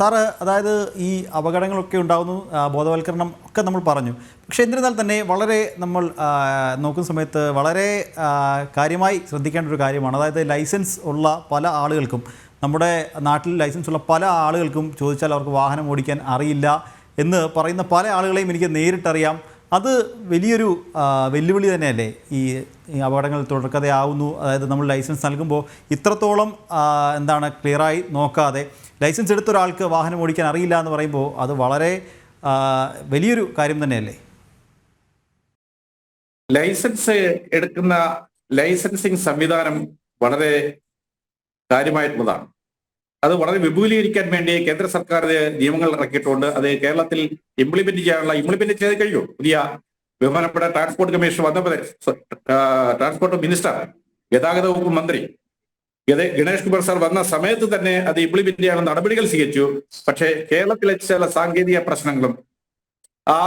Sir അതായത് ഈ അപകടങ്ങളൊക്കെ ഉണ്ടാകുന്നു ബോധവൽക്കരണം ഒക്കെ നമ്മൾ പറഞ്ഞു. പക്ഷേ എന്നിരുന്നാൽ തന്നെ വളരെ നമ്മൾ നോക്കുന്ന സമയത്ത് വളരെ കാര്യമായി ശ്രദ്ധിക്കേണ്ട ഒരു കാര്യമാണ്. അതായത് ലൈസൻസ് ഉള്ള പല ആളുകൾക്കും നമ്മുടെ നാട്ടിൽ ലൈസൻസ് ഉള്ള പല ആളുകൾക്കും ചോദിച്ചാൽ അവർക്ക് വാഹനം ഓടിക്കാൻ അറിയില്ല എന്ന് പറയുന്ന പല ആളുകളെയും എനിക്ക് നേരിട്ടറിയാം. അത് വലിയൊരു വെല്ലുവിളി തന്നെയല്ലേ? ഈ അപകടങ്ങൾ തുടർക്കഥയാവുന്നു. അതായത് നമ്മൾ ലൈസൻസ് നൽകുമ്പോൾ ഇത്രത്തോളം എന്താണ് ക്ലിയറായി നോക്കാതെ ലൈസൻസ് എടുത്ത ഒരാൾക്ക് വാഹനം ഓടിക്കാൻ അറിയില്ല എന്ന് പറയുമ്പോൾ അത് വളരെ വലിയൊരു കാര്യം തന്നെയല്ലേ? ലൈസൻസ് എടുക്കുന്ന ലൈസൻസിങ് സംവിധാനം വളരെ കാര്യമായിട്ടുള്ളതാണ്. അത് വളരെ വിപുലീകരിക്കാൻ വേണ്ടി കേന്ദ്ര സർക്കാർ നിയമങ്ങൾ ഇറക്കിയിട്ടുണ്ട്. അത് കേരളത്തിൽ ഇംപ്ലിമെന്റ് ചെയ്യാനുള്ള ഇംപ്ലിമെന്റ് ചെയ്ത് കഴിയും പുതിയ ബഹുമാനപ്പെട്ട ട്രാൻസ്പോർട്ട് കമ്മീഷൻ വന്നപ്പോൾ ട്രാൻസ്പോർട്ട് മിനിസ്റ്റർ ഗതാഗത വകുപ്പ് മന്ത്രി ഗണേഷ് കുമാർ സാർ വന്ന സമയത്ത് തന്നെ അത് ഇംപ്ലിമെന്റ് ചെയ്യാനുള്ള നടപടികൾ സ്വീകരിച്ചു. പക്ഷേ കേരളത്തിലെ ചില സാങ്കേതിക പ്രശ്നങ്ങളും ആ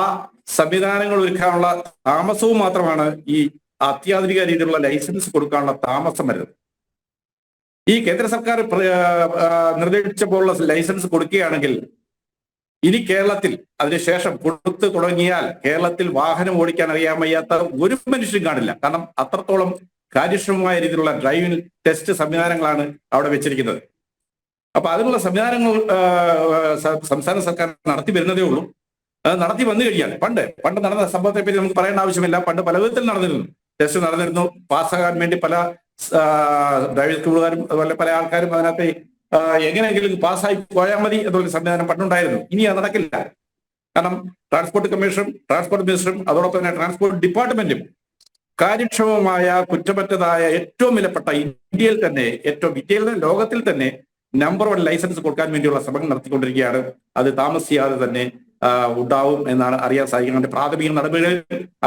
സംവിധാനങ്ങൾ ഒരുക്കാനുള്ള താമസവും മാത്രമാണ് ഈ അത്യാധുനിക രീതിയിലുള്ള ലൈസൻസ് കൊടുക്കാനുള്ള താമസം വരുന്നത്. ഈ കേന്ദ്ര സർക്കാർ നിർദ്ദേശിച്ച പോലുള്ള ലൈസൻസ് കൊടുക്കുകയാണെങ്കിൽ ഇനി കേരളത്തിൽ അതിനുശേഷം കൊടുത്തു തുടങ്ങിയാൽ കേരളത്തിൽ വാഹനം ഓടിക്കാൻ അറിയാൻ വയ്യാത്ത ഒരു മനുഷ്യരും കാണില്ല. കാരണം അത്രത്തോളം കാര്യക്ഷമമായ രീതിയിലുള്ള ഡ്രൈവിംഗ് ടെസ്റ്റ് സംവിധാനങ്ങളാണ് അവിടെ വെച്ചിരിക്കുന്നത്. അപ്പൊ അതിനുള്ള സംവിധാനങ്ങൾ സംസ്ഥാന സർക്കാർ നടത്തി വരുന്നതേ ഉള്ളൂ. നടത്തി വന്നു കഴിഞ്ഞാൽ പണ്ട് പണ്ട് നടന്ന സംഭവത്തെ പറ്റി നമുക്ക് പറയേണ്ട ആവശ്യമില്ല. പണ്ട് പല വിധത്തിൽ നടന്നിരുന്നു. ടെസ്റ്റ് നടന്നിരുന്നു. പാസ്സാകാൻ വേണ്ടി പല ഡ്രൈവിംഗ് സ്കൂളുകാരും അതുപോലെ പല ആൾക്കാരും അതിനകത്ത് എങ്ങനെയെങ്കിലും പാസ്സായി പോയാൽ മതി എന്നുള്ള സംവിധാനം പണ്ടുണ്ടായിരുന്നു. ഇനി അത് നടക്കില്ല. കാരണം ട്രാൻസ്പോർട്ട് കമ്മീഷനും ട്രാൻസ്പോർട്ട് മിനിസ്റ്ററും അതോടൊപ്പം തന്നെ ട്രാൻസ്പോർട്ട് ഡിപ്പാർട്ട്മെന്റും കാര്യക്ഷമമായ കുറ്റമറ്റതായ ഏറ്റവും വിലപ്പെട്ട ഇന്ത്യയിൽ തന്നെ ഏറ്റവും ഇന്ത്യയിൽ തന്നെ ലോകത്തിൽ തന്നെ നമ്പർ വൺ ലൈസൻസ് കൊടുക്കാൻ വേണ്ടിയുള്ള ശ്രമങ്ങൾ നടത്തിക്കൊണ്ടിരിക്കുകയാണ്. അത് താമസിയാതെ തന്നെ ഉണ്ടാവും എന്നാണ് അറിയാൻ സാധിക്കുന്നത്. അതിന്റെ പ്രാഥമിക നടപടികൾ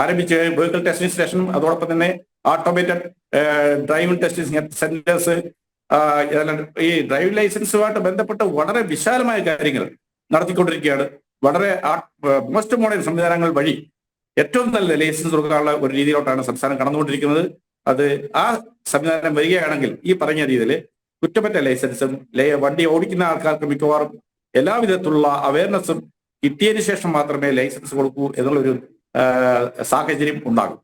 ആരംഭിച്ച് വെഹിക്കിൾ ടെസ്റ്റിംഗ് സ്റ്റേഷനും അതോടൊപ്പം തന്നെ ഓട്ടോമേറ്റഡ് ഡ്രൈവിംഗ് ടെസ്റ്റിംഗ് സെന്റേഴ്സ് ഈ ഡ്രൈവിംഗ് ലൈസൻസുമായിട്ട് ബന്ധപ്പെട്ട് വളരെ വിശാലമായ കാര്യങ്ങൾ നടത്തിക്കൊണ്ടിരിക്കുകയാണ്. വളരെ മോസ്റ്റ് മോഡേൺ സംവിധാനങ്ങൾ വഴി ഏറ്റവും നല്ല ലൈസൻസ് കൊടുക്കാനുള്ള ഒരു രീതിയിലോട്ടാണ് സംസ്ഥാനം കടന്നുകൊണ്ടിരിക്കുന്നത്. അത് ആ സംവിധാനം വരികയാണെങ്കിൽ ഈ പറഞ്ഞ രീതിയിൽ കുറ്റമറ്റ ലൈസൻസും വണ്ടി ഓടിക്കുന്ന ആൾക്കാർക്ക് മിക്കവാറും എല്ലാവിധത്തിലുള്ള അവയർനെസ്സും കിട്ടിയതിനു ശേഷം മാത്രമേ ലൈസൻസ് കൊടുക്കൂ എന്നുള്ളൊരു സാഹചര്യം ഉണ്ടാകും.